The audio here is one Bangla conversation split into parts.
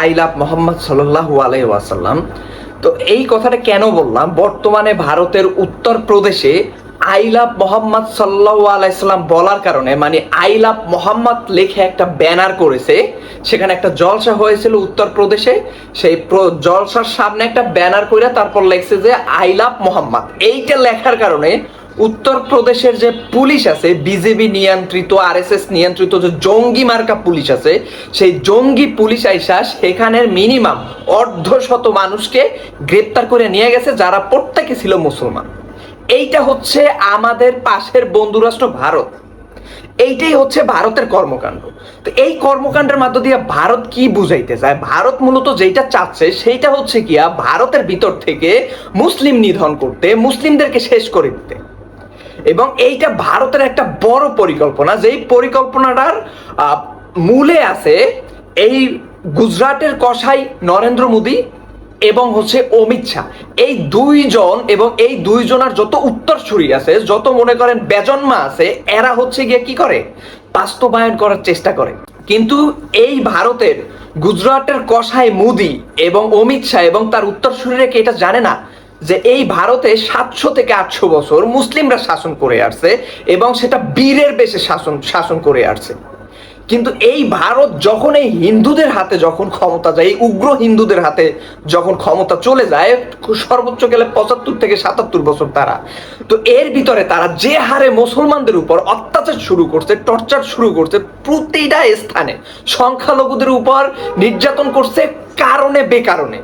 আই লাভ মোহাম্মদ সাল্লাহু তো এই কথাটা কেন বললাম? বর্তমানে ভারতের উত্তর প্রদেশে আই লাভ মোহাম্মদ সাল্লাহ আলাইসাল্লাম বলার কারণে মানে আই লাভ মোহাম্মদ লেখে একটা ব্যানার করেছে, সেখানে একটা জলসা হয়েছিল উত্তর প্রদেশে সেই জলসার সামনে একটা ব্যানার করে তারপর লেখছে যে আই লাভ মোহাম্মদ। এইটা লেখার কারণে উত্তর প্রদেশের যে পুলিশ আছে, বিজেপি নিয়ন্ত্রিত, আরএসএস নিয়ন্ত্রিত যে জঙ্গি মার্কা পুলিশ আছে, সেই জঙ্গি পুলিশ আইসা সেখানের মিনিমাম অর্ধ শত মানুষকে গ্রেপ্তার করে নিয়ে গেছে, যারা প্রত্যেকে ছিল মুসলমান। এইটা হচ্ছে আমাদের পাশের বন্ধুরাষ্ট্র ভারত। এইটাই হচ্ছে ভারতের কর্মকাণ্ড। তো এই কর্মকাণ্ডের মধ্য দিয়ে ভারত কি বুঝাইতে চায়? ভারত মূলত যেটা চাচ্ছে, সেইটা হচ্ছে কিয়া ভারতের ভিতর থেকে মুসলিম নিধন করতে, মুসলিমদেরকে শেষ করে দিতে। এবং এইটা ভারতের একটা বড় পরিকল্পনা। যেই পরিকল্পনাটার মূলে আছে এই গুজরাটের কসাই নরেন্দ্র মোদী এবং হচ্ছে অমিত শাহ। এই দুইজন এবং এই দুইজনের যত উত্তরসূরি আছে, যত মনে করেন বেজন্মা আছে, এরা হচ্ছে গিয়ে কি করে? বাস্তবায়ন করার চেষ্টা করে। কিন্তু এই ভারতের, গুজরাটের কসাই মোদি এবং অমিত শাহ এবং তার উত্তরসূরিরা কি এটা জানে না? যে এই ভারতে সাতশো থেকে আটশো বছর মুসলিমরা শাসন করে আসছে এবং সেটা বীরের বেশে শাসন শাসন করে আসছে। কিন্তু এই ভারত যখন এই হিন্দুদের হাতে যখন ক্ষমতা যায়, এই উগ্র হিন্দুদের হাতে যখন ক্ষমতা চলে যায়, সর্বোচ্চ গেলে পঁচাত্তর থেকে সাতাত্তর বছর তারা। তো এর ভিতরে তারা যে হারে মুসলমানদের উপর অত্যাচার শুরু করছে, টর্চার শুরু করছে, প্রতিটা স্থানে সংখ্যালঘুদের উপর নির্যাতন করছে, কারণে বেকারণে।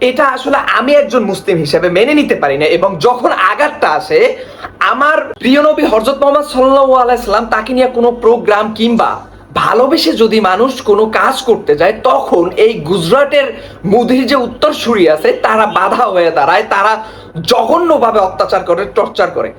এটা আসলে আমি একজন মুসলিম হিসেবে মেনে নিতে পারি না এবং যখন আঘাতটা আসে, আমার প্রিয় নবী হরজত মোহাম্মদ সাল্লাহ আলাইসাল্লাম তাকে নিয়ে কোনো প্রোগ্রাম কিংবা ভালোবেসে যদি মানুষ কোনো কাজ করতে যায়, তখন এই গুজরাটের মুদির যে উত্তরসূরি আছে, তারা বাধা হয়ে দাঁড়ায়, তারা জঘন্যভাবে অত্যাচার করে, টর্চার করে।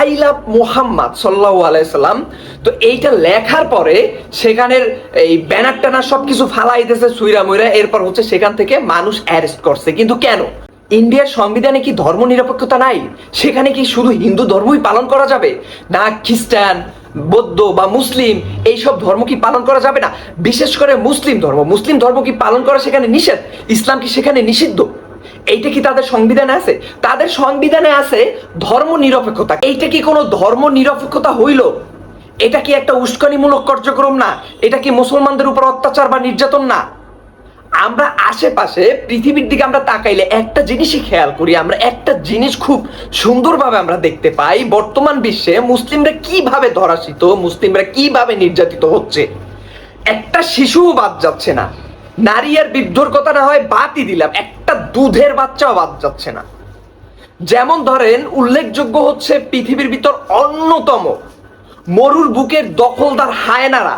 আই লাভ মোহাম্মদ সাল্লাহ আলাইসাল্লাম তো এইটা লেখার পরে সেখানের এই ব্যানার ট্যানার সব কিছু ফালাই দিয়েছে সুইরা মুইরা, এরপর হচ্ছে সেখান থেকে মানুষ অ্যারেস্ট করছে। কিন্তু কেন? ইন্ডিয়ার সংবিধানে কি ধর্ম নিরপেক্ষতা নাই? সেখানে কি শুধু হিন্দু ধর্মই পালন করা যাবে? না খ্রিস্টান বৌদ্ধ বা মুসলিম, এইসব ধর্ম কি পালন করা যাবে না? বিশেষ করে মুসলিম ধর্ম। মুসলিম ধর্ম কি পালন করা সেখানে নিষেধ? ইসলাম কি সেখানে নিষিদ্ধ? এইটা কি তাদের সংবিধানে আছে? তাদের সংবিধানে আছে ধর্ম নিরপেক্ষতা এইটা কি কোনো ধর্ম নিরপেক্ষতা হইল? এটা কি একটা উস্কানিমূলক কার্যক্রম না? এটা কি মুসলমানদের উপর অত্যাচার বা নির্যাতন না? আমরা আশেপাশে পৃথিবীর দিকে আমরা তাকাইলে একটা জিনিসই খেয়াল করি, আমরা একটা জিনিস খুব সুন্দরভাবে আমরা দেখতে পাই, বর্তমান বিশ্বে মুসলিমরা কীভাবে ধরাশিত, মুসলিমরা কীভাবে নির্যাতিত হচ্ছে? একটা শিশুও বাদ যাচ্ছে না, নারী আর বৃদ্ধর কথা না হয় বাদই দিলাম, একটা দুধের বাচ্চাও বাদ যাচ্ছে না। যেমন ধরেন, উল্লেখযোগ্য হচ্ছে পৃথিবীর ভিতর অন্যতম মরুর বুকের দখলদার হায়নারা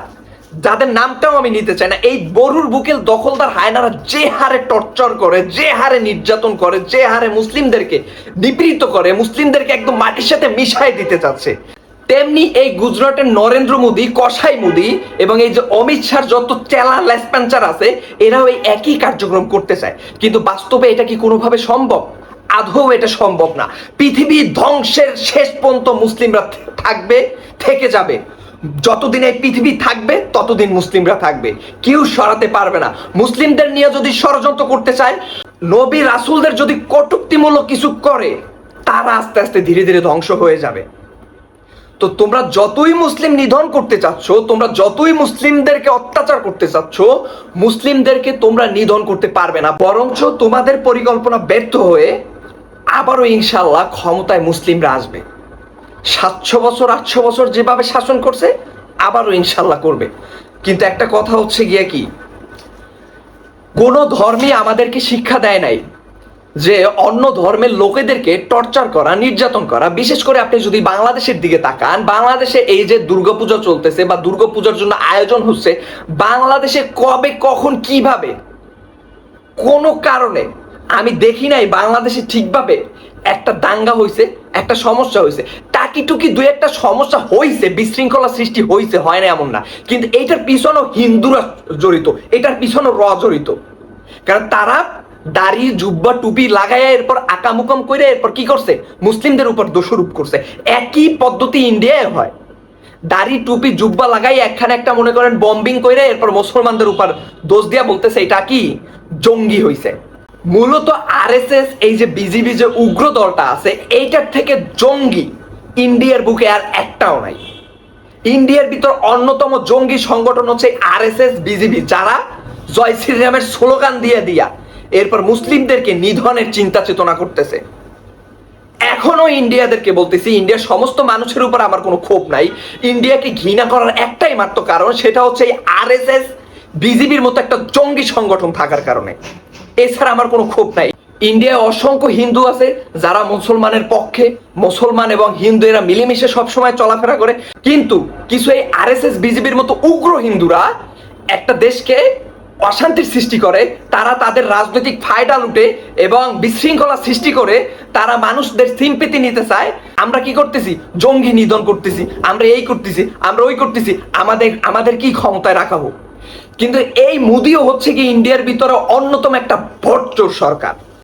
যাদের নামটাও আমি নিতে চাই না, এই মরুর বুকের দখলদার হায়নারা যে হারে টর্চার করে, যে হারে নির্যাতন করে, যে হারে মুসলিমদেরকে নিপীড়িত করে, মুসলিমদেরকে একদম মাটির সাথে মিশাই দিতে চাচ্ছে। তেমনি এই গুজরাটের নরেন্দ্র মোদী, কসাই মোদী এবং এই যে অমিত শাহ যত চেলা লেসপ্যাঞ্চার আছে, এরাও এই একই কার্যক্রম করতে চায়। কিন্তু বাস্তবে এটা কি কোনোভাবে সম্ভব? আদৌ এটা সম্ভব না। পৃথিবী ধ্বংসের শেষ পর্যন্ত মুসলিমরা থাকবে, থেকে যাবে। যতদিন এই পৃথিবী থাকবে, ততদিন মুসলিমরা থাকবে। কেউ সরাতে পারবে না। মুসলিমদের নিয়ে যদি ষড়যন্ত্র করতে চায়, নবী রাসূলদের যদি কটুক্তিমূলক কিছু করে, তারা আস্তে আস্তে ধীরে ধীরে ধ্বংস হয়ে যাবে। তো তোমরা যতই মুসলিম নিধন করতে চাচ্ছ, তোমরা যতই মুসলিমদেরকে অত্যাচার করতে চাচ্ছ, মুসলিমদেরকে তোমরা নিধন করতে পারবে না। বরঞ্চ তোমাদের পরিকল্পনা ব্যর্থ হয়ে আবারও ইনশাল্লাহ ক্ষমতায় মুসলিমরা আসবে। সাতশো বছর, আটশো বছর যেভাবে শাসন করছে, আবারও ইনশাল্লাহ করবে। কিন্তু একটা কথা হচ্ছে গিয়ে কি? কোনো ধর্মই আমাদেরকে শিক্ষা দেয় নাই যে অন্য ধর্মের লোকেদেরকে টর্চার করা, নির্যাতন করা। বিশেষ করে আপনি যদি বাংলাদেশের দিকে তাকান, বাংলাদেশে এই যে দুর্গাপূজা চলতেছে বা দুর্গাপূজার জন্য আয়োজন হচ্ছে, বাংলাদেশে কবে, কখন, কীভাবে, কোনো কারণে, আমি দেখি নাই বাংলাদেশে ঠিকভাবে একটা দাঙ্গা হয়েছে একটা সমস্যা হয়েছে টাকিটুকি দুই একটা সমস্যা হয়েছে বিশৃঙ্খলা সৃষ্টি হয়েছে হয় না এমন না। কিন্তু এইটার পিছনেও হিন্দুরা জড়িত, এটার পিছনেও র জড়িত। কারণ তারা দাড়ি, জুব্বা, টুপি লাগাইয়া এরপর আকামুকাম করে এরপর কি করছে? মুসলিমদের উপর দোষারোপ করছে। একই পদ্ধতি ইন্ডিয়ায় হয়। দাড়ি, টুপি, জুব্বা লাগাই একখানে একটা মনে করেন বম্বিং করে এরপর মুসলমানদের উপর দোষ দিয়া বলতেছে, এটা কি? জঙ্গি হইছে। মূলত আরএসএস এই যে বিজিবি যে উগ্র দলটা আছে, এইটার থেকে জঙ্গি। ইন্ডিয়ার বুকে আর একটাও নাই। ইন্ডিয়ার ভিতর অন্যতম জঙ্গি সংগঠন হচ্ছে আরএসএস, বিজিবি, যারা জয় শ্রীরামের স্লোগান দিয়ে দিয়া এরপর মুসলিমদেরকে নিধনের চিন্তা চেতনা করতেছে। এখনও ইন্ডিয়াদেরকে বলতেছি, ইন্ডিয়ার সমস্ত মানুষের উপর আমার কোনো ক্ষোভ নাই। ইন্ডিয়াকে ঘৃণা করার একটাই মাত্র কারণ সেটা হচ্ছে এই আরএসএস, বিজিবির মতো একটা জঙ্গি সংগঠন থাকার কারণে। এছাড়া আমার কোনো ক্ষোভ নাই। ইন্ডিয়ায় অসংখ্য হিন্দু আছে যারা মুসলমানের পক্ষে, মুসলমান এবং হিন্দু এরা মিলেমিশে সবসময় চলাফেরা করে। কিন্তু কিছু এই আর এস এস বিজেপির মতো উগ্র হিন্দুরা একটা দেশকে অশান্তির সৃষ্টি করে, তারা তাদের রাজনৈতিক ফায়দা লুটে এবং বিশৃঙ্খলা সৃষ্টি করে, তারা মানুষদের সিম্পেতি নিতে চায়। আমরা কি করতেছি? জঙ্গি নিধন করতেছি। আমরা এই করতেছি, আমরা ওই করতেছি। আমাদের আমাদের কি ক্ষমতায় রাখা হোক? কিন্তু এই মুদিও হচ্ছে কি ইন্ডিয়ার ভিতরে অন্যতম একটা ভট্টর সরকার।